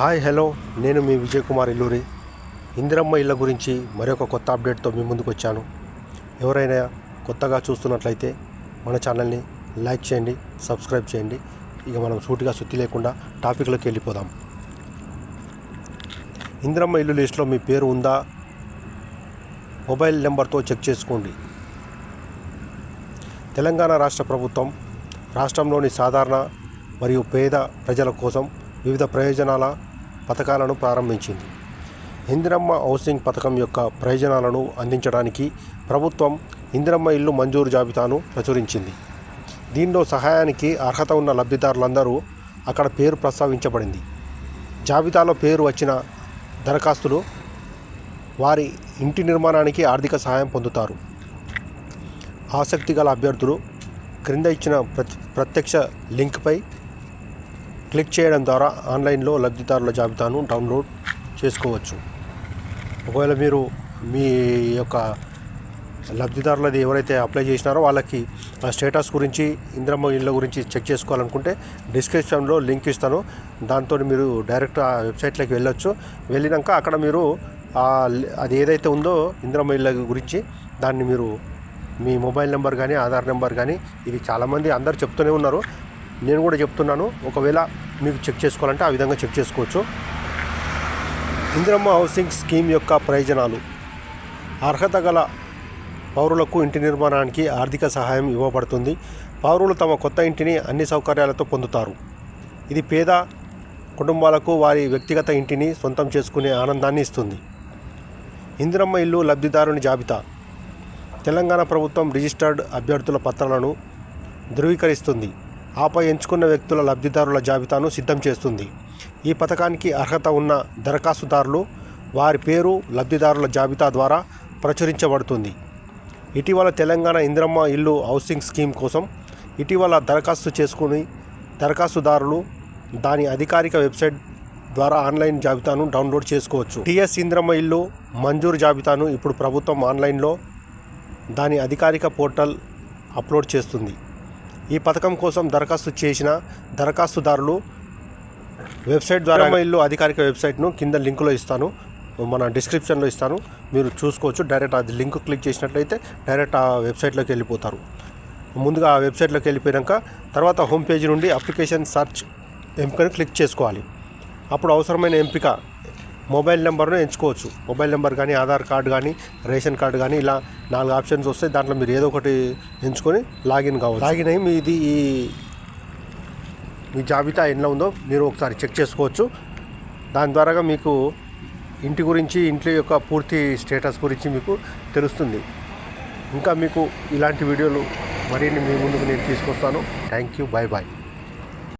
Hi hello. నేను మీ విజయ్ కుమార్ ఇల్లూరి. ఇందిరమ్మ ఇళ్ళ గురించి మరొక కొత్త అప్డేట్తో మీ ముందుకు వచ్చాను. ఎవరైనా కొత్తగా చూస్తున్నట్లయితే మన ఛానల్ని లైక్ చేయండి సబ్స్క్రైబ్ చేయండి. ఇక మనం సూటిగా సుత్తి లేకుండా టాపిక్లోకి వెళ్ళిపోదాం. ఇందిరమ్మ ఇల్లు లిస్ట్లో మీ పేరు ఉందా? మొబైల్ నెంబర్తో చెక్ చేసుకోండి. తెలంగాణ రాష్ట్ర ప్రభుత్వం రాష్ట్రంలోని సాధారణ మరియు పేద ప్రజల కోసం వివిధ ప్రయోజనాల పథకాలను ప్రారంభించింది. ఇందిరమ్మ హౌసింగ్ పథకం యొక్క ప్రయోజనాలను అందించడానికి ప్రభుత్వం ఇందిరమ్మ ఇల్లు మంజూరు జాబితాను ప్రచురించింది. దీనిలో సహాయానికి అర్హత ఉన్న లబ్ధిదారులందరూ అక్కడ పేరు ప్రస్తావించబడింది. జాబితాలో పేరు వచ్చిన దరఖాస్తులు వారి ఇంటి నిర్మాణానికి ఆర్థిక సహాయం పొందుతారు. ఆసక్తి గల అభ్యర్థులు క్రింద ఇచ్చిన ప్రత్యక్ష లింక్పై క్లిక్ చేయడం ద్వారా ఆన్లైన్లో లబ్ధిదారుల జాబితాను డౌన్లోడ్ చేసుకోవచ్చు. ఒకవేళ మీరు మీ యొక్క లబ్ధిదారులది ఎవరైతే అప్లై చేసినారో వాళ్ళకి ఆ స్టేటస్ గురించి ఇంద్రమ్మ ఇళ్ళ గురించి చెక్ చేసుకోవాలనుకుంటే డిస్క్రిప్షన్లో లింక్ ఇస్తాను. దాంతో మీరు డైరెక్ట్ ఆ వెబ్సైట్లోకి వెళ్ళొచ్చు. వెళ్ళినాక అక్కడ మీరు అది ఏదైతే ఉందో ఇంద్రమ్మ ఇళ్ళ గురించి దాన్ని మీరు మీ మొబైల్ నెంబర్ కానీ ఆధార్ నెంబర్ కానీ ఇది చాలామంది అందరు చెప్తూనే ఉన్నారు. నేను కూడా చెప్తున్నాను. ఒకవేళ మీకు చెక్ చేసుకోవాలంటే ఆ విధంగా చెక్ చేసుకోవచ్చు. ఇందిరమ్మ హౌసింగ్ స్కీమ్ యొక్క ప్రయోజనాలు. అర్హత గల పౌరులకు ఇంటి నిర్మాణానికి ఆర్థిక సహాయం ఇవ్వబడుతుంది. పౌరులు తమ కొత్త ఇంటిని అన్ని సౌకర్యాలతో పొందుతారు. ఇది పేద కుటుంబాలకు వారి వ్యక్తిగత ఇంటిని సొంతం చేసుకునే ఆనందాన్ని ఇస్తుంది. ఇందిరమ్మ ఇల్లు లబ్ధిదారుని జాబితా. తెలంగాణ ప్రభుత్వం రిజిస్టర్డ్ అభ్యర్థుల పత్రాలను ధృవీకరిస్తుంది. ఆపై ఎంచుకున్న వ్యక్తుల లబ్ధిదారుల జాబితాను సిద్ధం చేస్తుంది. ఈ పథకానికి అర్హత ఉన్న దరఖాస్తుదారులు వారి పేరు లబ్ధిదారుల జాబితా ద్వారా ప్రచురించబడుతుంది. ఇటీవల తెలంగాణ ఇంద్రమ్మ ఇల్లు హౌసింగ్ స్కీమ్ కోసం ఇటీవల దరఖాస్తు చేసుకుని దరఖాస్తుదారులు దాని అధికారిక వెబ్సైట్ ద్వారా ఆన్లైన్ జాబితాను డౌన్లోడ్ చేసుకోవచ్చు. టిఎస్ ఇంద్రమ్మ ఇల్లు మంజూరు జాబితాను ఇప్పుడు ప్రభుత్వం ఆన్లైన్లో దాని అధికారిక పోర్టల్ అప్లోడ్ చేస్తుంది. ఈ పథకం కోసం దరఖాస్తు చేసిన దరఖాస్తుదారులు వెబ్సైట్ ద్వారా మా ఇల్లు అధికారిక వెబ్సైట్ను కింద లింకులో ఇస్తాను. మన డిస్క్రిప్షన్లో ఇస్తాను. మీరు చూసుకోవచ్చు. డైరెక్ట్ అది లింక్ క్లిక్ చేసినట్లయితే డైరెక్ట్ ఆ వెబ్సైట్లోకి వెళ్ళిపోతారు. ముందుగా ఆ వెబ్సైట్లోకి వెళ్ళిపోయాక తర్వాత హోమ్ పేజీ నుండి అప్లికేషన్ సర్చ్ ఎంపికను క్లిక్ చేసుకోవాలి. అప్పుడు అవసరమైన ఎంపిక మొబైల్ నెంబర్ను ఎంచుకోవచ్చు. మొబైల్ నెంబర్ కానీ ఆధార్ కార్డు కానీ రేషన్ కార్డు కానీ ఇలా నాలుగు ఆప్షన్స్ వస్తాయి దాంట్లో మీరు ఏదో ఒకటి ఎంచుకొని లాగిన్ కావచ్చు. లాగిన్ అయ్యి మీది ఈ మీ జాబితా ఎట్లా ఉందో మీరు ఒకసారి చెక్ చేసుకోవచ్చు. దాని ద్వారా మీకు ఇంటి గురించి ఇంట్లో యొక్క పూర్తి స్టేటస్ గురించి మీకు తెలుస్తుంది. ఇంకా మీకు ఇలాంటి వీడియోలు మరిన్ని మీ ముందుకు నేను తీసుకొస్తాను. Thank you. Bye bye